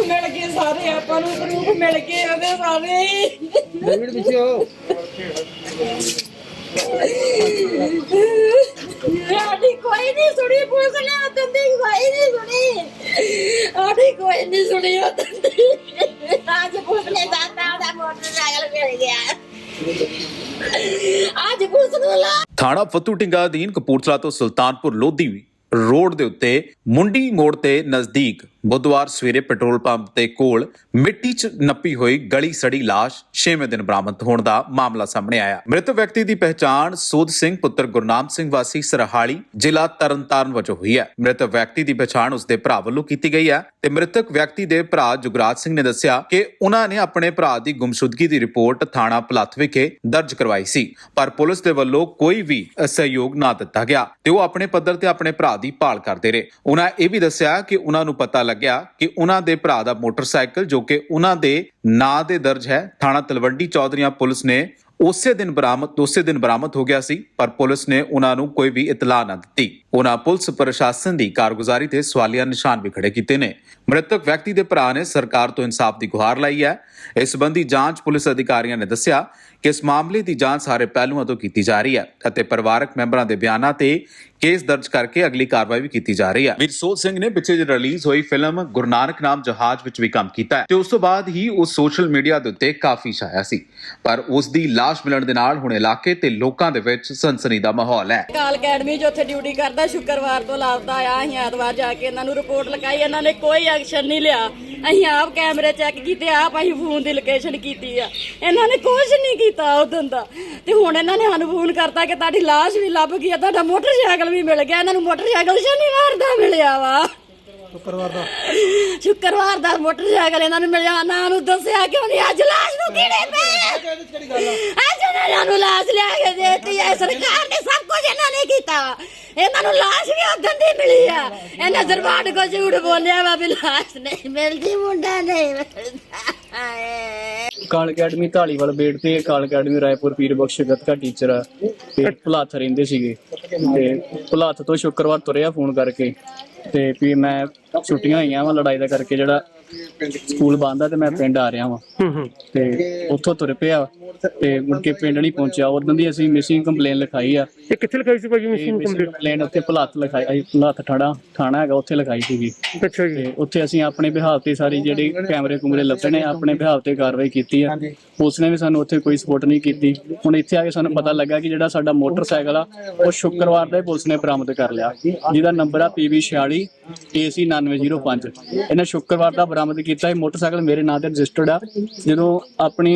Proof ਮਿਲ ਗਏ ਸਾਰੇ ਆਪਾਂ ਨੂੰ ਪ੍ਰੂਫ ਮਿਲ ਗਏ ਉਹਦੇ ਸਾਰੇ। ਡੇਵਿਡ ਪਿੱਛੇ ਹੋ ਸਾਡੀ ਕੋਈ ਨਹੀਂ ਸੁਣੀ ਪੁਲਿਸ ਨੇ ਉਦੋਂ ਦੀ ਕੋਈ ਨਹੀਂ ਸੁਣੀ। ਸਾਡੀ ਕੋਈ ਨਹੀਂ ਸੁਣੀ ਉਦੋਂ ਦੀ ਅੱਜ ਪੁਲਿਸ ਨੇ ਦਾਤਾ ਦਾ ਮੋਟਰਸਾਈਕਲ ਮਿਲ ਗਿਆ। ਅੱਜ ਪੁਲਿਸ ਨੂੰ ਲਾ। ਥਾਣਾ ਫਤੂ ਢਿੰਗਾ ਅਧੀਨ ਕਪੂਰਥਲਾ ਤੋਂ ਸੁਲਤਾਨਪੁਰ ਲੋਧੀ ਰੋਡ ਦੇ ਉੱਤੇ ਮੁੰਡੀ ਮੋੜ ਤੇ ਨਜ਼ਦੀਕ ਬੁੱਧਵਾਰ ਸਵੇਰੇ ਪੈਟਰੋਲ ਪੰਪ ਦੇ ਕੋਲ ਮਿੱਟੀ 'ਚ ਨੱਪੀ ਹੋਈ ਗਲੀ ਸੜੀ ਲਾਸ਼ 6ਵੇਂ ਦਿਨ ਬਰਾਮਦ ਹੋਣ ਦਾ ਮਾਮਲਾ ਸਾਹਮਣੇ ਆਇਆ। ਮ੍ਰਿਤਕ ਵਿਅਕਤੀ ਦੀ ਪਹਿਚਾਣ ਸੋਧ ਸਿੰਘ ਪੁੱਤਰ ਗੁਰਨਾਮ ਸਿੰਘ ਵਾਸੀ ਸਰਹਾਲੀ ਜ਼ਿਲ੍ਹਾ ਤਰਨਤਾਰਨ ਵਜੋਂ ਹੋਈ ਹੈ। ਮ੍ਰਿਤਕ ਵਿਅਕਤੀ ਦੀ ਪਛਾਣ ਉਸਦੇ ਭਰਾ ਵੱਲੋਂ ਕੀਤੀ ਗਈ ਹੈ ਤੇ ਮ੍ਰਿਤਕ ਵਿਅਕਤੀ ਦੇ ਭਰਾ ਜੁਗਰਾਜ ਸਿੰਘ ਨੇ ਦੱਸਿਆ ਕਿ ਉਹਨਾਂ ਨੇ ਆਪਣੇ ਭਰਾ ਦੀ ਗੁੰਮਸ਼ੁਦਗੀ ਦੀ ਰਿਪੋਰਟ ਥਾਣਾ ਪਲੱਥ ਵਿਖੇ ਦਰਜ ਕਰਵਾਈ ਸੀ, ਪਰ ਪੁਲਿਸ ਦੇ ਵੱਲੋਂ ਕੋਈ ਵੀ ਸਹਿਯੋਗ ਨਾ ਦਿੱਤਾ ਗਿਆ ਤੇ ਉਹ ਆਪਣੇ ਪੱਧਰ ਤੇ ਆਪਣੇ ਭਰਾ ਦੀ ਭਾਲ ਕਰਦੇ ਰਹੇ। ਉਹਨਾਂ ਇਹ ਵੀ ਦੱਸਿਆ ਕਿ ਉਹਨਾਂ ਨੂੰ ਪਤਾ ਲੱਗਿਆ ਕਿ ਉਹਨਾਂ ਦੇ ਭਰਾ ਦਾ ਮੋਟਰਸਾਈਕਲ, ਜੋ ਕਿ ਉਹਨਾਂ ਦੇ ਨਾਂ ਦੇ ਦਰਜ ਹੈ, ਥਾਣਾ ਤਲਵੰਡੀ ਚੌਧਰੀਆਂ ਪੁਲਿਸ ਨੇ ਉਸੇ ਦਿਨ ਬਰਾਮਦ, ਉਸੇ ਦਿਨ ਬਰਾਮਦ ਹੋ ਗਿਆ ਸੀ, ਪਰ ਪੁਲਿਸ ਨੇ ਉਹਨਾਂ ਨੂੰ ਕੋਈ ਵੀ ਇਤਲਾਹ ਨਾ ਦਿੱਤੀ। ਉਹਨਾਂ ਪੁਲਿਸ ਪ੍ਰਸ਼ਾਸਨ ਦੀ ਕਾਰਗੁਜ਼ਾਰੀ ਤੇ ਸਵਾਲੀਆ ਨਿਸ਼ਾਨ ਵੀ ਖੜੇ ਕੀਤੇ ਨੇ। ਮ੍ਰਿਤਕ ਵਿਅਕਤੀ ਦੇ ਭਰਾ ਨੇ ਸਰਕਾਰ ਤੋਂ ਇਨਸਾਫ ਦੀ ਗੁਹਾਰ ਲਾਈ ਹੈ। ਇਸ ਸੰਬੰਧੀ ਜਾਂਚ ਪੁਲਿਸ ਅਧਿਕਾਰੀਆਂ ਨੇ ਦੱਸਿਆ ਕਿ ਇਸ ਮਾਮਲੇ ਦੀ ਜਾਂਚ ਸਾਰੇ ਪਹਿਲੂਆਂ ਤੋਂ ਕੀਤੀ ਜਾ ਰਹੀ ਹੈ ਅਤੇ ਪਰਿਵਾਰਕ ਮੈਂਬਰਾਂ ਦੇ ਬਿਆਨਾਂ ਤੇ ਕੇਸ ਦਰਜ ਕਰਕੇ ਅਗਲੀ ਕਾਰਵਾਈ ਵੀ ਕੀਤੀ ਜਾ ਰਹੀ ਹੈ। ਵੀਰ ਸੋਧ ਸਿੰਘ ਨੇ ਪਿੱਛੇ ਜਿਹੇ ਰਿਲੀਜ਼ ਹੋਈ ਫਿਲਮ ਗੁਰੂ ਨਾਨਕ ਨਾਮ ਜਹਾਜ਼ ਵਿੱਚ ਵੀ ਕੰਮ ਕੀਤਾ ਹੈ ਤੇ ਉਸ ਤੋਂ ਬਾਅਦ ਹੀ ਉਹ ਸੋਸ਼ਲ ਮੀਡੀਆ ਦੇ ਉੱਤੇ ਕਾਫੀ ਛਾਇਆ ਸੀ। ਪਰ ਉਸ ਦੀ ਲਾਸ਼ ਮਿਲਣ ਦੇ ਨਾਲ ਹੁਣ ਇਲਾਕੇ ਤੇ ਲੋਕਾਂ ਦੇ ਵਿੱਚ ਸਨਸਨੀ ਦਾ ਮਾਹੌਲ ਹੈ। ਕਾਲ ਅਕੈਡਮੀ 'ਚ ਉੱਥੇ ਡਿਊਟੀ ਕਰਦਾ ਸ਼ੁੱਕਰਵਾਰ ਤੋਂ ਲਾਪਤਾ ਆ ਅਸੀਂ ਐਤਵਾਰ ਜਾ ਕੇ ਇਹਨਾਂ ਨੂੰ ਰਿਪੋਰਟ ਲਿਖਾਈ ਇਹਨਾਂ ਨੇ ਕੋਈ ਐਕਸ਼ਨ ਨਹੀਂ ਲਿਆ। ਅਸੀਂ ਆਪ ਕੈਮਰੇ ਚੈੱਕ ਕੀਤੇ ਆਪ ਅਸੀਂ ਫੋਨ ਦੀ ਲੋਕੇਸ਼ਨ ਕੀਤੀ ਆ। ਇਹਨਾਂ ਨੇ ਕੁਝ ਨਹੀਂ ਕੀਤਾ ਉਦੋਂ ਦਾ। ਤੇ ਹੁਣ ਇਹਨਾਂ ਨੇ ਸਾਨੂੰ ਫੋਨ ਕਰਤਾ ਕਿ ਤੁਹਾਡੀ ਲਾਸ਼ ਵੀ ਲੱਭ ਗਈ ਆ ਤੁਹਾਡਾ ਮੋਟਰਸਾਈਕਲ ਵੀ ਮਿਲ ਗਿਆ। ਇਹਨਾਂ ਨੂੰ ਮੋਟਰਸਾਈਕਲ ਸ਼ਨੀਵਾਰ ਦਾ ਮਿਲਿਆ ਵਾ। ਸ਼ੁੱਕਰਵਾਰ ਦਾ। ਸ਼ੁੱਕਰਵਾਰ ਦਾ ਮੋਟਰਸਾਈਕਲ ਇਹਨਾਂ ਨੂੰ ਮਿਲਿਆ। ਨਾ ਨੂੰ ਦੱਸਿਆ ਕਿਉਂ ਨਹੀਂ ਅੱਜ ਲਾਸ਼ ਨੂੰ ਕਿਹੜੇ ਪਏ ਅੱਜ ਉਹਨਾਂ ਨੂੰ ਲਾਸ਼ ਲਿਆ ਕੇ ਦੇਤੀ ਹੈ ਸਰਕਾਰ ਨੇ ਕੁਝ ਇਹਨਾਂ ਨੇ ਕੀਤਾ ਇਹਨਾਂ ਨੂੰ ਲਾਸ਼ ਵੀ ਉਦੋਂ ਦੀ ਮਿਲੀ ਆ। ਇਹਨਾਂ ਦਰਬਾਰ ਕੋ ਝੂਠ ਬੋਲਿਆ ਵਾ ਵੀ ਲਾਸ਼ ਨਹੀਂ ਮਿਲਦੀ, ਮੁੰਡਾ ਨਹੀਂ ਮਿਲਦਾ। ਕਾਲ ਅਕੈਡਮੀ ਢਾਲੀਵਾਲ ਬੇੜ ਤੇ ਕਾਲ ਅਕੈਡਮੀ ਰਾਏਪੁਰ ਪੀਰ ਬਖਸ਼ ਗੱਤਕਾ ਟੀਚਰ ਆ। ਤੇ ਭੁਲਾਥ ਰਹਿੰਦੇ ਸੀਗੇ। ਤੇ ਭੁਲਾਥ ਤੋਂ ਸ਼ੁੱਕਰਵਾਰ ਤੁਰਿਆ ਫੋਨ ਕਰਕੇ। ਤੇ ਵੀ ਮੈਂ ਛੁੱਟੀਆਂ ਹੋਈਆਂ ਵਾ ਲੜਾਈ ਦਾ ਕਰਕੇ ਜਿਹੜਾ ਸਕੂਲ ਬੰਦ ਆ ਤੇ ਮੈਂ ਪਿੰਡ ਆ ਰਿਹਾ ਵਾਂ। ਤੇ ਉੱਥੋਂ ਤੁਰ ਪਿਆ ਤੇ ਮੁੜ ਕੇ ਪਿੰਡ ਨਹੀਂ ਪਹੁੰਚਿਆ। ਉਦੋਂ ਦੀ ਅਸੀਂ ਮਿਸਿੰਗ ਕੰਪਲੇਨ ਲਿਖਾਈ ਆ। ਇਹ ਕਿੱਥੇ ਲਿਖਾਈ ਸੀ ਭਾਜੀ ਮਸ਼ੀਨ ਮਿਸਿੰਗ ਕੰਪਲੀਟ ਕੰਪਲੇਨ ਉੱਥੇ ਭੁਲਾਥ ਲਿਖਾਈ ਅਸੀਂ ਭੁਲਾਥ ਠਾਣਾ ਥਾਣਾ ਹੈਗਾ ਉੱਥੇ ਲਿਖਾਈ ਸੀਗੀ। ਅੱਛਾ ਜੀ। ਤੇ ਉੱਥੇ ਅਸੀਂ ਆਪਣੇ ਬਿਹਾਵ ਤੇ ਸਾਰੀ ਜਿਹੜੀ ਕੈਮਰੇ ਕੁਮਰੇ ਲੱਭੇ ਨੇ ਆਪਣੇ ਬਿਹਾਵ ਤੇ ਕਾਰਵਾਈ ਕੀਤੀ ਆ। ਪੁਲਿਸ ਨੇ ਵੀ ਸਾਨੂੰ ਉੱਥੇ ਕੋਈ ਸਪੋਰਟ ਨਹੀਂ ਕੀਤੀ। ਹੁਣ ਇੱਥੇ ਆ ਕੇ ਸਾਨੂੰ ਪਤਾ ਲੱਗਾ ਕਿ ਜਿਹੜਾ ਸਾਡਾ ਮੋਟਰਸਾਈਕਲ ਆ ਉਹ ਸ਼ੁੱਕਰਵਾਰ ਦਾ ਹੀ ਪੁਲਿਸ ਨੇ ਬਰਾਮਦ ਕਰ ਲਿਆ। ਜਿਹਦਾ ਨੰਬਰ ਆ PB 46 AC 9905 ਇਹਨੇ ਸ਼ੁੱਕਰਵਾਰ ਦਾ ਬਰਾਮਦ ਕੀਤਾ ਇਹ ਮੋਟਰਸਾਈਕਲ ਮੇਰੇ ਨਾਂ ਤੇ ਰਜਿਸਟਰਡ ਆ। ਜਦੋਂ ਆਪਣੀ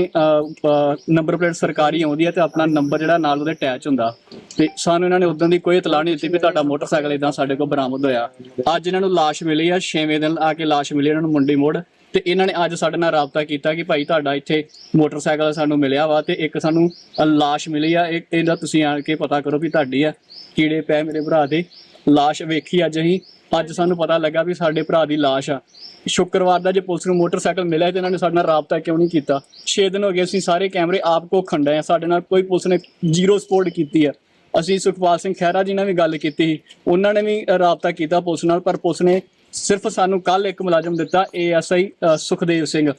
ਨੰਬਰ ਪਲੇਟ ਸਰਕਾਰੀ ਆਉਂਦੀ ਹੈ ਤੇ ਆਪਣਾ ਨੰਬਰ ਜਿਹੜਾ ਨਾਲ ਉਹਦੇ ਅਟੈਚ ਹੁੰਦਾ। ਤੇ ਸਾਨੂੰ ਇਹਨਾਂ ਨੇ ਉਦੋਂ ਦੀ ਕੋਈ ਇਤਲਾਹ ਨਹੀਂ ਦਿੱਤੀ ਵੀ ਤੁਹਾਡਾ ਮੋਟਰਸਾਈਕਲ ਇਦਾਂ ਸਾਡੇ ਕੋਲ ਬਰਾਮਦ ਹੋਇਆ। ਅੱਜ ਇਹਨਾਂ ਨੂੰ ਲਾਸ਼ ਮਿਲੀ ਆ 6ਵੇਂ ਦਿਨ ਆ ਕੇ ਲਾਸ਼ ਮਿਲੀ ਇਹਨਾਂ ਨੂੰ ਮੁੰਡੀ ਮੋੜ। ਤੇ ਇਹਨਾਂ ਨੇ ਅੱਜ ਸਾਡੇ ਨਾਲ ਰਾਬਤਾ ਕੀਤਾ ਕਿ ਭਾਈ ਤੁਹਾਡਾ ਇੱਥੇ ਮੋਟਰਸਾਈਕਲ ਸਾਨੂੰ ਮਿਲਿਆ ਵਾ ਤੇ ਇੱਕ ਸਾਨੂੰ ਲਾਸ਼ ਮਿਲੀ ਆ। ਇਹਦਾ ਤੁਸੀਂ ਆਣ ਕੇ ਪਤਾ ਕਰੋ ਵੀ ਤੁਹਾਡੀ ਆ, ਕੀੜੇ ਪੈ ਮੇਰੇ ਭਰਾ ਦੇ। ਲਾਸ਼ ਵੇਖੀ ਅੱਜ ਅਸੀਂ। ਅੱਜ ਸਾਨੂੰ ਪਤਾ ਲੱਗਾ ਵੀ ਸਾਡੇ ਭਰਾ ਦੀ ਲਾਸ਼ ਆ। ਸ਼ੁੱਕਰਵਾਰ ਦਾ ਜੇ ਪੁਲਿਸ ਨੂੰ ਮੋਟਰਸਾਈਕਲ ਮਿਲਿਆ ਤੇ ਇਹਨਾਂ ਨੇ ਸਾਡੇ ਨਾਲ ਰਾਬਤਾ ਕਿਉਂ ਨਹੀਂ ਕੀਤਾ? 6 ਦਿਨ ਹੋ ਗਏ, ਅਸੀਂ ਸਾਰੇ ਕੈਮਰੇ ਆਪ ਕੋ ਖੰਡੇ ਆ ਸਾਡੇ ਨਾਲ ਕੋਈ ਪੁਲਿਸ ਨੇ ਜ਼ੀਰੋ ਸਪੋਰਟ ਕੀਤੀ ਆ। ਅਸੀਂ ਸੁਖਪਾਲ ਸਿੰਘ ਖਹਿਰਾ ਜੀ ਨਾਲ ਵੀ ਗੱਲ ਕੀਤੀ ਸੀ। ਉਹਨਾਂ ਨੇ ਵੀ ਰਾਬਤਾ ਕੀਤਾ ਪੁਲਿਸ ਨਾਲ, ਪਰ ਪੁਲਿਸ ਨੇ ਸਿਰਫ ਸਾਨੂੰ ਕੱਲ ਇੱਕ ਮੁਲਾਜ਼ਮ ਦਿੱਤਾ, ਏਐਸਆਈ ਸੁਖਦੇਵ ਸਿੰਘ।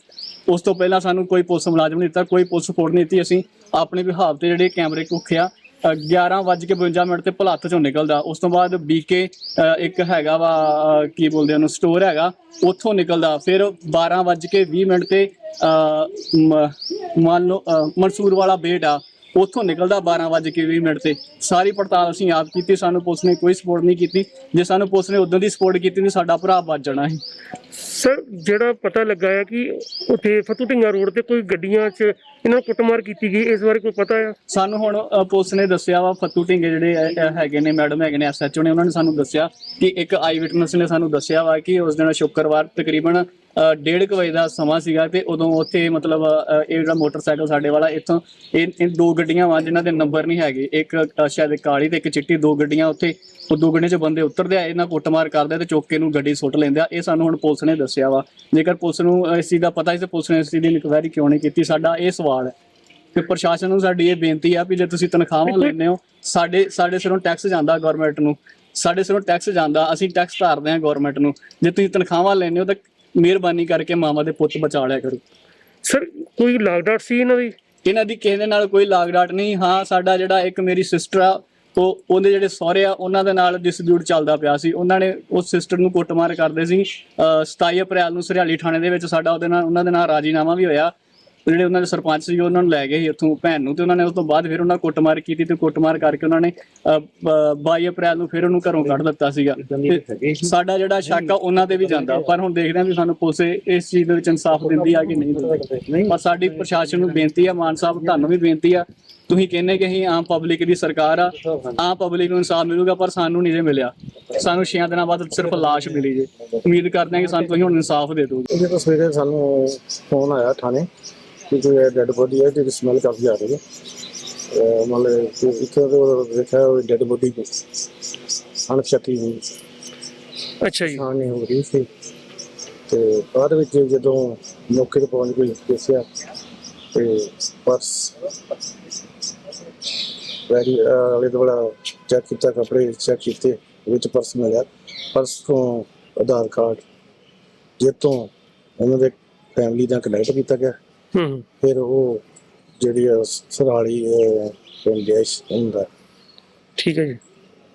ਉਸ ਤੋਂ ਪਹਿਲਾਂ ਸਾਨੂੰ ਕੋਈ ਪੁਲਿਸ ਮੁਲਾਜ਼ਮ ਨਹੀਂ ਦਿੱਤਾ, ਕੋਈ ਪੁਲਿਸ ਸਪੋਰਟ ਨਹੀਂ ਦਿੱਤੀ। ਅਸੀਂ ਆਪਣੇ ਵਿਭਾਗ ਤੇ ਜਿਹੜੇ ਕੈਮਰੇ ਕੁੱਖਿਆ 11:52 ਮਿੰਟ ਤੇ ਭਲੱਥ ਚੋਂ ਨਿਕਲਦਾ। ਉਸ ਤੋਂ ਬਾਅਦ ਬੀਕੇ ਇੱਕ ਹੈਗਾ ਵਾ ਕੀ ਬੋਲਦੇ ਉਹਨੂੰ ਸਟੋਰ ਹੈਗਾ। ਉੱਥੋਂ ਨਿਕਲਦਾ। ਫਿਰ 12:20 ਮਿੰਟ ਤੇ ਅ, ਮ- ਮੰਨ ਲਓ ਅ, ਮਨਸੂਰ ਵਾਲਾ ਬੇਟ ਆ। ਉੱਥੋਂ ਨਿਕਲਦਾ 12:20 ਮਿੰਟ ਤੇ। ਸਾਰੀ ਪੜਤਾਲ ਅਸੀਂ ਆਪ ਕੀਤੀ ਸਾਨੂੰ ਪੁਲਿਸ ਨੇ ਕੋਈ ਸਪੋਰਟ ਨਹੀਂ ਕੀਤੀ। ਜੇ ਸਾਨੂੰ ਪੁਲਿਸ ਨੇ ਉਦੋਂ ਦੀ ਸਪੋਰਟ ਕੀਤੀ ਨਹੀਂ ਸਾਡਾ ਭਰਾ ਬਚ ਜਾਣਾ ਸੀ। ਸਰ ਜਿਹੜਾ ਪਤਾ ਲੱਗਾ ਹੈ ਕਿ ਉੱਥੇ ਫਤੂ ਢਿੰਗਾ ਰੋਡ ਤੇ ਕੋਈ ਗੱਡੀਆਂ 'ਚ ਇਹਨਾਂ ਨੂੰ ਕੁੱਟਮਾਰ ਕੀਤੀ ਗਈ ਇਸ ਬਾਰੇ ਕੋਈ ਪਤਾ ਆ? ਸਾਨੂੰ ਹੁਣ ਅ, ਪੁਲਿਸ ਨੇ ਦੱਸਿਆ ਵਾ ਫੱਤੂ ਢਿੰਗੇ ਜਿਹੜੇ ਹੈਗੇ ਨੇ ਮੈਡਮ ਹੈਗੇ ਨੇ ਐਸਐਚਓ ਨੇ ਉਹਨਾਂ ਨੇ ਸਾਨੂੰ ਦੱਸਿਆ ਕਿ ਇੱਕ ਆਈ ਵਿਟਨੈਸ ਨੇ ਸਾਨੂੰ ਦੱਸਿਆ ਵਾ ਕਿ ਉਸ ਦਿਨ ਸ਼ੁੱਕਰਵਾਰ ਤਕਰੀਬਨ ਅ, ਡੇਢ ਕੁ ਵਜੇ ਦਾ ਸਮਾਂ ਸੀਗਾ ਤੇ ਉਦੋਂ ਉੱਥੇ ਮਤਲਬ ਅ, ਇਹ ਜਿਹੜਾ ਮੋਟਰਸਾਈਕਲ ਸਾਡੇ ਵਾਲਾ ਇੱਥੋਂ ਇਹ ਇਹ ਦੋ ਗੱਡੀਆਂ ਵਾਂ ਜਿਨ੍ਹਾਂ ਦੇ ਨੰਬਰ ਨਹੀਂ ਹੈਗੇ। ਇੱਕ ਅ, ਸ਼ਾਇਦ ਕਾਲੀ ਤੇ ਇੱਕ ਚਿੱਟੀ ਦੋ ਗੱਡੀਆਂ ਉੱਥੇ ਉਹ ਦੋ ਗੱਡੀਆਂ 'ਚ ਬੰਦੇ ਉਤਰਦੇ ਆ ਇਹਨਾਂ ਕੁੱਟਮਾਰ ਕਰਦੇ ਆ ਤੇ ਚੁੱਕ ਕੇ ਨੂੰ ਗੱਡੀ ਸੁੱਟ ਲੈਂਦੇ ਆ। ਇਹ ਸਾਨੂੰ ਹੁਣ ਪੁਲਿਸ ਨੇ ਦੱਸਿਆ ਵਾ। ਜੇਕਰ ਪੁਲਿਸ ਨੂੰ ਅ, ਇਸ ਚੀਜ਼ ਦਾ ਪਤਾ ਸੀ ਤੇ ਪੁਲਿਸ ਨੇ ਇਸ ਚੀਜ਼ ਦੀ ਇਨਕੁਆਇਰੀ ਕਿਉਂ ਨਹੀਂ ਕੀਤੀ? ਸਾਡਾ ਇਹ ਸਵਾਲ ਹੈ ਤੇ ਪ੍ਰਸ਼ਾਸਨ ਨੂੰ ਸਾਡੀ ਇਹ ਬੇਨਤੀ ਆ ਵੀ ਜੇ ਤੁਸੀਂ ਤਨਖਾਹਾਂ ਲੈਂਦੇ ਹੋ ਸਾਡੇ ਸਾਡੇ ਸਿਰੋਂ ਟੈਕਸ ਜਾਂਦਾ ਗਵਰਨਮੈਂਟ ਨੂੰ। ਸਾਡੇ ਸਿਰੋਂ ਟੈਕਸ ਜਾਂਦਾ ਅਸੀਂ ਟੈਕਸ ਧਾਰਦੇ ਹਾਂ ਗਵਰਨਮੈਂਟ ਨੂੰ। ਜੇ ਤੁਸੀਂ ਤਨਖਾਹਾਂ ਲੈਂਦੇ ਹੋ ਤਾਂ ਮਿਹਰਬਾਨੀ ਕਰਕੇ ਮਾਵਾਂ ਦੇ ਪੁੱਤ ਬਚਾ ਲਿਆ ਕਰੋ। ਸਰ ਕੋਈ ਲਾਗਡਾਟ ਸੀ ਇਹਨਾਂ ਦੀ? ਇਹਨਾਂ ਦੀ ਕਿਸੇ ਦੇ ਨਾਲ ਕੋਈ ਲਾਗ ਡਾਟ ਨਹੀਂ। ਹਾਂ ਸਾਡਾ ਜਿਹੜਾ ਇੱਕ ਮੇਰੀ ਸਿਸਟਰ ਆ ਉਹ ਉਹਦੇ ਜਿਹੜੇ ਸਹੁਰੇ ਆ ਉਹਨਾਂ ਦੇ ਨਾਲ ਡਿਸਪਿਊਟ ਚੱਲਦਾ ਪਿਆ ਸੀ। ਉਹਨਾਂ ਨੇ ਉਸ ਸਿਸਟਰ ਨੂੰ ਕੁੱਟਮਾਰ ਕਰਦੇ ਸੀ। ਅਹ 27 ਅਪ੍ਰੈਲ ਨੂੰ ਸਰਿਆਲੀ ਥਾਣੇ ਦੇ ਵਿੱਚ ਸਾਡਾ ਉਹਦੇ ਨਾਲ ਉਹਨਾਂ ਦੇ ਨਾਲ ਰਾਜੀਨਾਮਾ ਵੀ ਹੋਇਆ। ਜਿਹੜੇ ਉਹਨਾਂ ਦੇ ਸਰਪੰਚ ਸੀ ਉਹਨਾਂ ਨੂੰ ਲੈ ਗਏ ਸੀ ਇੱਥੋਂ ਭੈਣ ਨੂੰ ਤੇ ਉਹਨਾਂ ਨੇ ਉਸ ਤੋਂ ਬਾਅਦ ਫਿਰ ਉਹਨਾਂ ਕੁੱਟਮਾਰ ਕੀਤੀ ਤੇ ਕੁੱਟਮਾਰ ਕਰਕੇ ਉਹਨਾਂ ਨੇ ਅਹ, ਬ- 22 ਅਪ੍ਰੈਲ ਨੂੰ ਫਿਰ ਉਹਨੂੰ ਘਰੋਂ ਕੱਢ ਦਿੱਤਾ ਸੀਗਾ। ਸਾਡਾ ਜਿਹੜਾ ਸ਼ੱਕ ਆ ਉਹਨਾਂ ਤੇ ਵੀ ਜਾਂਦਾ। ਪਰ ਹੁਣ ਦੇਖਦੇ ਹਾਂ ਵੀ ਸਾਨੂੰ ਪੁਲਿਸ ਇਸ ਚੀਜ਼ ਦੇ ਵਿੱਚ ਇਨਸਾਫ ਦਿੰਦੀ ਆ ਕਿ ਨਹੀਂ ਦਿੰਦੀ। ਪਰ ਸਾਡੀ ਪ੍ਰਸ਼ਾਸਨ ਨੂੰ ਬੇਨਤੀ ਆ ਮਾਨ ਸਾਹਿਬ ਤੁਹਾਨੂੰ ਵੀ ਬੇਨਤੀ ਆ। ਤੁਸੀਂ ਕਹਿੰਦੇ ਕਿ ਅਸੀਂ ਆਮ ਪਬਲਿਕ ਦੀ ਸਰਕਾਰ ਆ ਆਮ ਪਬਲਿਕ ਨੂੰ ਇਨਸਾਫ ਮਿਲੂਗਾ ਪਰ ਸਾਨੂੰ ਨਹੀਂ ਜੇ ਮਿਲਿਆ। ਸਾਨੂੰ 6 ਦਿਨਾਂ ਬਾਅਦ ਸਿਰਫ ਲਾਸ਼ ਮਿਲੀ ਜੇ। ਉਮੀਦ ਕਰਦੇ ਹਾਂ ਕਿ ਸਾਨੂੰ ਤੁਸੀਂ ਹੁਣ ਇਨਸਾਫ ਦੇ ਦਿਓਗੇ। ਇਹਦੇ ਤੋਂ ਸਵੇਰੇ ਸਾਨੂੰ ਫੋਨ ਆਇਆ ਥਾਣੇ। ਕਿ ਕੋਈ ਡੈਡ ਬੋਡੀ ਹੈ ਜਿਹਦੀ ਸਮੈਲ ਕਾਫੀ ਆ ਰਹੀ ਹੈ। ਅਹ ਮਤਲਬ ਕਿ ਇੱਥੇ ਉਹ ਦੇਖਿਆ ਡੈਡ ਬੋਡੀ ਅਣਛਤੀ ਹੋਈ। ਅੱਛਾ ਜੀ। ਹਾਂ ਨਹੀਂ ਹੋ ਰਹੀ ਸੀ। ਤੇ ਬਾਅਦ ਵਿੱਚ ਜਦੋਂ ਮੌਕੇ ਤੇ ਪਹੁੰਚ ਗਈ ਦੱਸਿਆ ਤੇ ਪਰਸ ਵੈਰੀ ਵਾਲੇ ਦੁਆਲਾ ਚੈੱਕ ਕੀਤਾ ਕੱਪੜੇ ਚੈੱਕ ਕੀਤੇ ਵਿੱਚ ਪਰਸ ਮਿਲਿਆ। ਪਰਸ ਤੋਂ ਆਧਾਰ ਕਾਰਡ ਜਿੱਤੋਂ ਉਹਨਾਂ ਦੇ ਫੈਮਿਲੀ ਦਾ ਕਨੈਕਟ ਕੀਤਾ ਗਿਆ। ਹੂੰ। ਫਿਰ ਉਹ ਜਿਹੜੀ ਆ ਸਰਾਲੀ ਪਿੰਡ ਹੈ ਹੁੰਦਾ ਠੀਕ ਹੈ ਜੀ।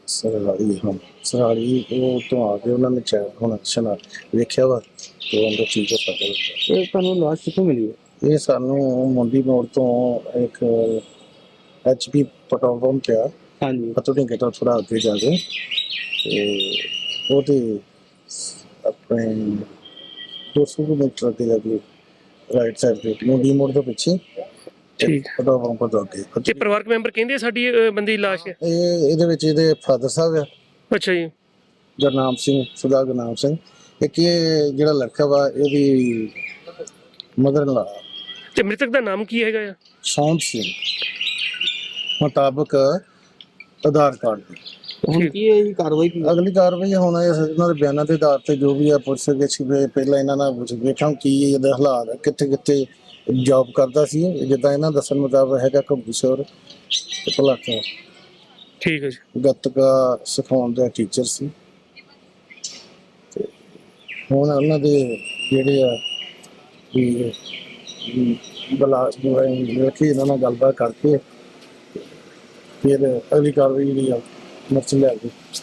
ਸਰਾਲੀ ਹਾਂ। ਸਰਾਲੀ ਉਹ ਤੋਂ ਆ ਕੇ ਉਹਨਾਂ ਨੇ ਚੈੱਕ ਹੁਣ ਸ਼ਨਾ ਵੇਖਿਆ ਵਾ ਤੇ ਅੰਦਰ ਚੀਜ਼ ਪਤਾ ਲੱਗਾ। ਇਹ ਤੁਹਾਨੂੰ ਲਾਸ਼ ਕਿੱਥੋਂ ਮਿਲੀ ਹੈ? ਇਹ ਸਾਨੂੰ ਮੁੰਡੀ ਮੋੜ ਤੋਂ ਇੱਕ ਐਚਪੀ ਪੈਟਰੋਲ ਪੰਪ ਪਿਆ। ਹਾਂਜੀ। ਪਤੋਂ ਕਿਤਾ ਥੋੜਾ ਅੱਗੇ ਜਾ ਕੇ। ਤੇ ਉਹਦੇ ਆਪਣੇ 200 ਮੀਟਰ ਅੱਗੇ ਜਾ ਕੇ ਰਾਈਟ ਸਾਈਡ ਤੇ ਮੁੰਡੀ ਮੋੜ ਤੋਂ ਪਿੱਛੇ। ਠੀਕ। ਪੈਟਰੋਲ ਪੰਪ ਤੋਂ ਅੱਗੇ ਤੇ ਪਰਿਵਾਰਕ ਮੈਂਬਰ ਕਹਿੰਦੇ ਸਾਡੀ ਅਹ, ਬੰਦੇ ਲਾਸ਼। ਹੈ ਇਹ ਇਹਦੇ ਵਿੱਚ ਇਹਦੇ ਫਾਦਰ ਸਾਹਿਬ ਆ। ਅੱਛਾ ਜੀ। ਗੁਰਨਾਮ ਸਿੰਘ ਸੁਦਾ ਗੁਰਨਾਮ ਸਿੰਘ। ਇੱਕ ਇਹ ਜਿਹੜਾ ਲੜਕਾ ਵਾ ਇਹਦੀ ਮਦਰ ਲਾ ਤੇ ਮ੍ਰਿਤਕ ਦਾ ਨਾਮ ਕੀ ਹੈਗਾ ਆ? ਸੌਂਦ ਸਿੰਘ। ਮੁਤਾਬਕ ਆਧਾਰ ਕਾਰਡ। ਦੀ ਹੁਣ ਕੀ ਹੈ ਜੀ ਕਾਰਵਾਈ ਕੀ ਅਗਲੀ ਕਾਰਵਾਈ ਹੁਣ ਇਹ ਇਹਨਾਂ ਦੇ ਬਿਆਨਾਂ ਦੇ ਆਧਾਰ ਤੇ ਜੋ ਵੀ ਆ ਪੁਲਿਸ ਦੇ ਵਿੱਚ ਵੀ ਪਹਿਲਾਂ ਇਹਨਾਂ ਨਾਲ ਪੁੱਛ ਵੇਖਾਂ ਕੀ ਇਹਦੇ ਹਾਲਾਤ ਕਿੱਥੇ ਕਿੱਥੇ ਜੌਬ ਕਰਦਾ ਸੀ ਜਿੱਦਾਂ ਇਹਨਾਂ ਦੱਸਣ ਮੁਤਾਬਕ ਹੈਗਾ ਕੰਪਿਊਟਰ ਤੇ ਭਲਾਕ। ਠੀਕ ਹੈ ਜੀ। ਗੱਤਕਾ ਸਿਖਾਉਣ ਦਾ ਟੀਚਰ ਸੀ। ਤੇ ਹੁਣ ਉਹਨਾਂ ਦੇ ਜਿਹੜੇ ਆ ਵੀ ਵੀ ਬਲਾ ਮਿਲ ਕੇ ਇਹਨਾਂ ਨਾਲ ਗੱਲਬਾਤ ਕਰਕੇ ਫਿਰ ਅਗਲੀ ਕਾਰਵਾਈ ਜਿਹੜੀ ਆ ਮਰਚ ਲਿਆ ਕੇ